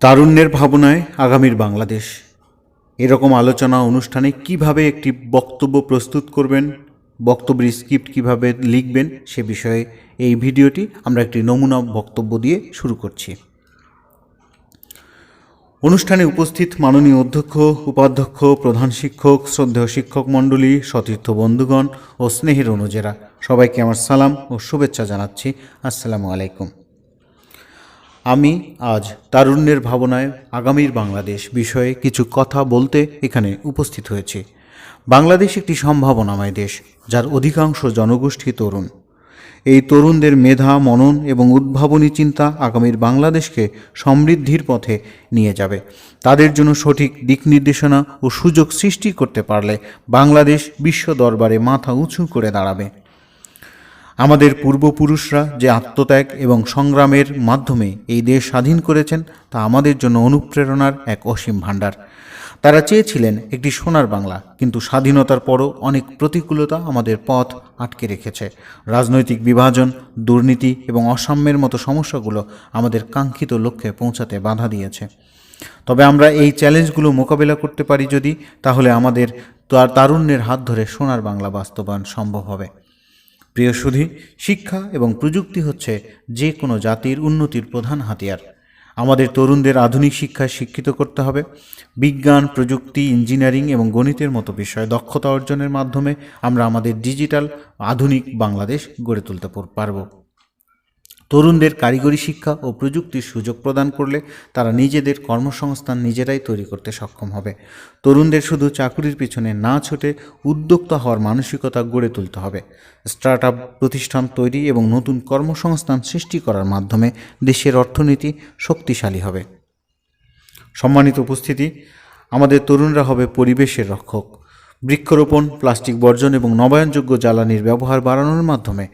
তারুণ্যের ভাবনায় আগামীর বাংলাদেশ। এরকম আলোচনা অনুষ্ঠানে কীভাবে একটি বক্তব্য প্রস্তুত করবেন, বক্তব্যের স্ক্রিপ্ট কীভাবে লিখবেন সে বিষয়ে এই ভিডিওটি আমরা একটি নমুনা বক্তব্য দিয়ে শুরু করছি। অনুষ্ঠানে উপস্থিত মাননীয় অধ্যক্ষ, উপাধ্যক্ষ, প্রধান শিক্ষক, শ্রদ্ধেয় শিক্ষক মণ্ডলী, সতীর্থ বন্ধুগণ ও স্নেহের অনুজেরা সবাইকে আমার সালাম ও শুভেচ্ছা জানাচ্ছি। আসসালামু আলাইকুম। আমি আজ তারুণ্যের ভাবনায় আগামীর বাংলাদেশ বিষয়ে কিছু কথা বলতে এখানে উপস্থিত হয়েছি। বাংলাদেশ একটি সম্ভাবনাময় দেশ, যার অধিকাংশ জনগোষ্ঠী তরুণ। এই তরুণদের মেধা, মনন এবং উদ্ভাবনী চিন্তা আগামীর বাংলাদেশকে সমৃদ্ধির পথে নিয়ে যাবে। তাদের জন্য সঠিক দিক নির্দেশনা ও সুযোগ সৃষ্টি করতে পারলে বাংলাদেশ বিশ্ব দরবারে মাথা উঁচু করে দাঁড়াবে। আমাদের পূর্বপুরুষরা যে আত্মত্যাগ এবং সংগ্রামের মাধ্যমে এই দেশ স্বাধীন করেছেন, তা আমাদের জন্য অনুপ্রেরণার এক অসীম ভাণ্ডার। তারা চেয়েছিলেন একটি সোনার বাংলা, কিন্তু স্বাধীনতার পরও অনেক প্রতিকূলতা আমাদের পথ আটকে রেখেছে। রাজনৈতিক বিভাজন, দুর্নীতি এবং অসাম্যের মতো সমস্যাগুলো আমাদের কাঙ্ক্ষিত লক্ষ্যে পৌঁছাতে বাধা দিয়েছে। তবে আমরা এই চ্যালেঞ্জগুলো মোকাবিলা করতে পারি যদি, তাহলে আমাদের তার- তারুণ্যের হাত ধরে সোনার বাংলা বাস্তবায়ন সম্ভব হবে। প্রিয় সুধী, শিক্ষা এবং প্রযুক্তি হচ্ছে যে কোনো জাতির উন্নতির প্রধান হাতিয়ার। আমাদের তরুণদের আধুনিক শিক্ষায় শিক্ষিত করতে হবে। বিজ্ঞান, প্রযুক্তি, ইঞ্জিনিয়ারিং এবং গণিতের মতো বিষয়ে দক্ষতা অর্জনের মাধ্যমে আমরা আমাদের ডিজিটাল, আধুনিক বাংলাদেশ গড়ে তুলতে পারব। তরুণদের কারিগরি শিক্ষা ও প্রযুক্তির সুযোগ প্রদান করলে তারা নিজেদের কর্মসংস্থান নিজেরাই তৈরি করতে সক্ষম হবে। তরুণদের শুধু চাকরির পিছনে না ছুটে উদ্যোক্তা হওয়ার মানসিকতা গড়ে তুলতে হবে। স্টার্ট আপ প্রতিষ্ঠান তৈরি এবং নতুন কর্মসংস্থান সৃষ্টি করার মাধ্যমে দেশের অর্থনীতি শক্তিশালী হবে। সম্মানিত উপস্থিতি, আমাদের তরুণরা হবে পরিবেশের রক্ষক। বৃক্ষরোপণ, প্লাস্টিক বর্জন এবং নবায়নযোগ্য জ্বালানির ব্যবহার বাড়ানোর মাধ্যমে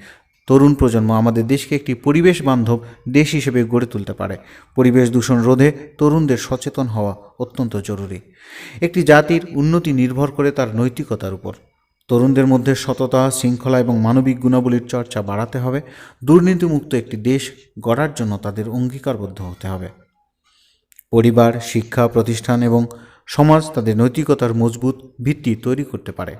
তরুণ প্রজন্ম আমাদের দেশকে একটি পরিবেশ বান্ধব দেশ হিসেবে গড়ে তুলতে পারে। পরিবেশ দূষণ রোধে তরুণদের সচেতন হওয়া অত্যন্ত জরুরি। একটি জাতির উন্নতি নির্ভর করে তার নৈতিকতার উপর। তরুণদের মধ্যে সততা, শৃঙ্খলা এবং মানবিক গুণাবলীর চর্চা বাড়াতে হবে। দুর্নীতিমুক্ত একটি দেশ গড়ার জন্য তাদের অঙ্গীকারবদ্ধ হতে হবে। পরিবার, শিক্ষা প্রতিষ্ঠান এবং সমাজ তাদের নৈতিকতার মজবুত ভিত্তি তৈরি করতে পারে।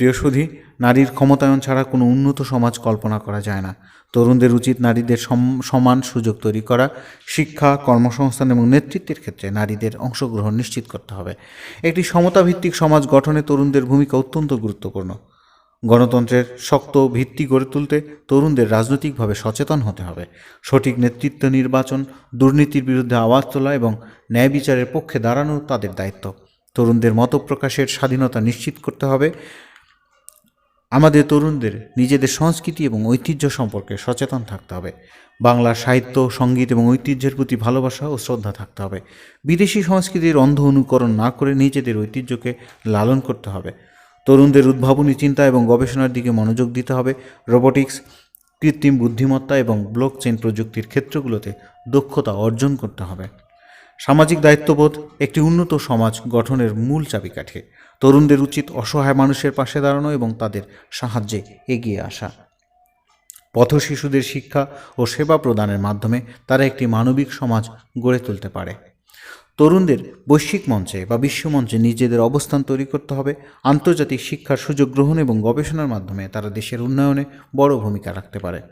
প্রিয় সুধী নারীর ক্ষমতায়ন ছাড়া কোনো উন্নত সমাজ কল্পনা করা যায় না। তরুণদের উচিত নারীদের সম- সমান সুযোগ তৈরি করা, শিক্ষা, কর্মসংস্থান এবং নেতৃত্বের ক্ষেত্রে নারীদের অংশগ্রহণ নিশ্চিত করতে হবে। একটি সমতাভিত্তিক সমাজ গঠনে তরুণদের ভূমিকা অত্যন্ত গুরুত্বপূর্ণ। গণতন্ত্রের শক্ত ভিত্তি গড়ে তুলতে তরুণদের রাজনৈতিকভাবে সচেতন হতে হবে। সঠিক নেতৃত্ব নির্বাচন, দুর্নীতির বিরুদ্ধে আওয়াজ তোলা এবং ন্যায় বিচারের পক্ষে দাঁড়ানো তাদের দায়িত্ব। তরুণদের মত প্রকাশের স্বাধীনতা নিশ্চিত করতে হবে। আমাদের তরুণদের নিজেদের সংস্কৃতি এবং ঐতিহ্য সম্পর্কে সচেতন থাকতে হবে। বাংলা সাহিত্য, সংগীত এবং ঐতিহ্যের প্রতি ভালোবাসা ও শ্রদ্ধা থাকতে হবে। বিদেশি সংস্কৃতির অন্ধ অনুকরণ না করে নিজেদের ঐতিহ্যকে লালন করতে হবে। তরুণদের উদ্ভাবনী চিন্তা এবং গবেষণার দিকে মনোযোগ দিতে হবে। রোবোটিক্স, কৃত্রিম বুদ্ধিমত্তা এবং ব্লক চেইন প্রযুক্তির ক্ষেত্রগুলোতে দক্ষতা অর্জন করতে হবে। সামাজিক দায়িত্ববোধ একটি উন্নত সমাজ গঠনের মূল চাবিকাঠি। তরুণদের উচিত অসহায় মানুষের পাশে দাঁড়ানো এবং তাদের সাহায্যে এগিয়ে আসা। পথ শিশুদের শিক্ষা ও সেবা প্রদানের মাধ্যমে তারা একটি মানবিক সমাজ গড়ে তুলতে পারে। তরুণদের বৈশ্বিক মঞ্চে বা বিশ্বমঞ্চে নিজেদের অবস্থান তৈরি করতে হবে, আন্তর্জাতিক শিক্ষার সুযোগ গ্রহণ এবং গবেষণার মাধ্যমে তারা দেশের উন্নয়নে বড় ভূমিকা রাখতে পারে।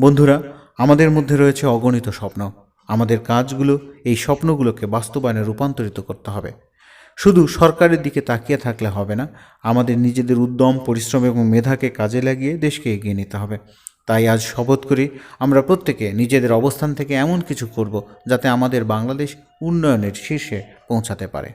বন্ধুরা, আমাদের মধ্যে রয়েছে অগণিত স্বপ্ন। আমাদের কাজগুলো এই স্বপ্নগুলোকে বাস্তবায়নে রূপান্তরিত করতে হবে। শুধু সরকারের দিকে তাকিয়ে থাকলে হবে না, আমাদের নিজেদের উদ্যম, পরিশ্রম এবং মেধাকে কাজে লাগিয়ে দেশকে এগিয়ে নিতে হবে। তাই আজ শপথ করি, আমরা প্রত্যেকে নিজেদের অবস্থান থেকে এমন কিছু করব যাতে আমাদের বাংলাদেশ উন্নয়নের শীর্ষে পৌঁছাতে পারে।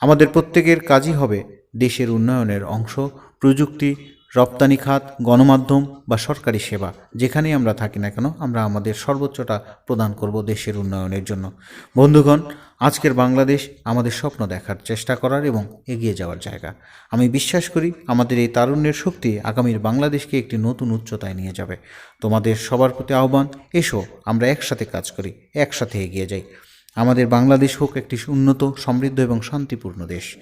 আমাদের প্রত্যেকের কাজই হবে দেশের উন্নয়নের অংশ, প্রযুক্তি রপ্তানি খাত, গণমাধ্যম বা সরকারি সেবা, যেখানেই আমরা থাকি না কেন, আমরা আমাদের সর্বোচ্চটা প্রদান করব দেশের উন্নয়নের জন্য। বন্ধুগণ, আজকের বাংলাদেশ আমাদের স্বপ্ন দেখার চেষ্টা করার এবং এগিয়ে যাওয়ার জায়গা। আমি বিশ্বাস করি, আমাদের এই তারুণ্যের শক্তি আগামীর বাংলাদেশকে একটি নতুন উচ্চতায় নিয়ে যাবে। তোমাদের সবার প্রতি আহ্বান, এসো, আমরা একসাথে কাজ করি, একসাথে এগিয়ে যাই। আমাদের বাংলাদেশ হোক একটি উন্নত, সমৃদ্ধ এবং শান্তিপূর্ণ দেশ।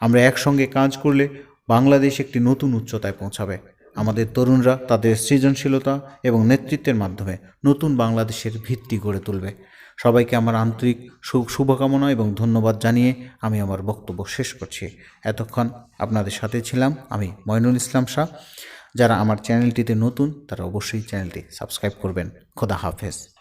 আমরা একসঙ্গে কাজ করলে বাংলাদেশ একটি নতুন উচ্চতায় পৌঁছাবে। আমাদের তরুণরা তাদের সৃজনশীলতা এবং নেতৃত্বের মাধ্যমে নতুন বাংলাদেশের ভিত্তি গড়ে তুলবে। সবাইকে আমার আন্তরিক শুভকামনা এবং ধন্যবাদ জানিয়ে আমি আমার বক্তব্য শেষ করছি। এতক্ষণ আপনাদের সাথে ছিলাম আমি ময়নুল ইসলাম শাহ। যারা আমার চ্যানেলটিতে নতুন, তারা অবশ্যই চ্যানেলটি সাবস্ক্রাইব করবেন। খোদা হাফেজ।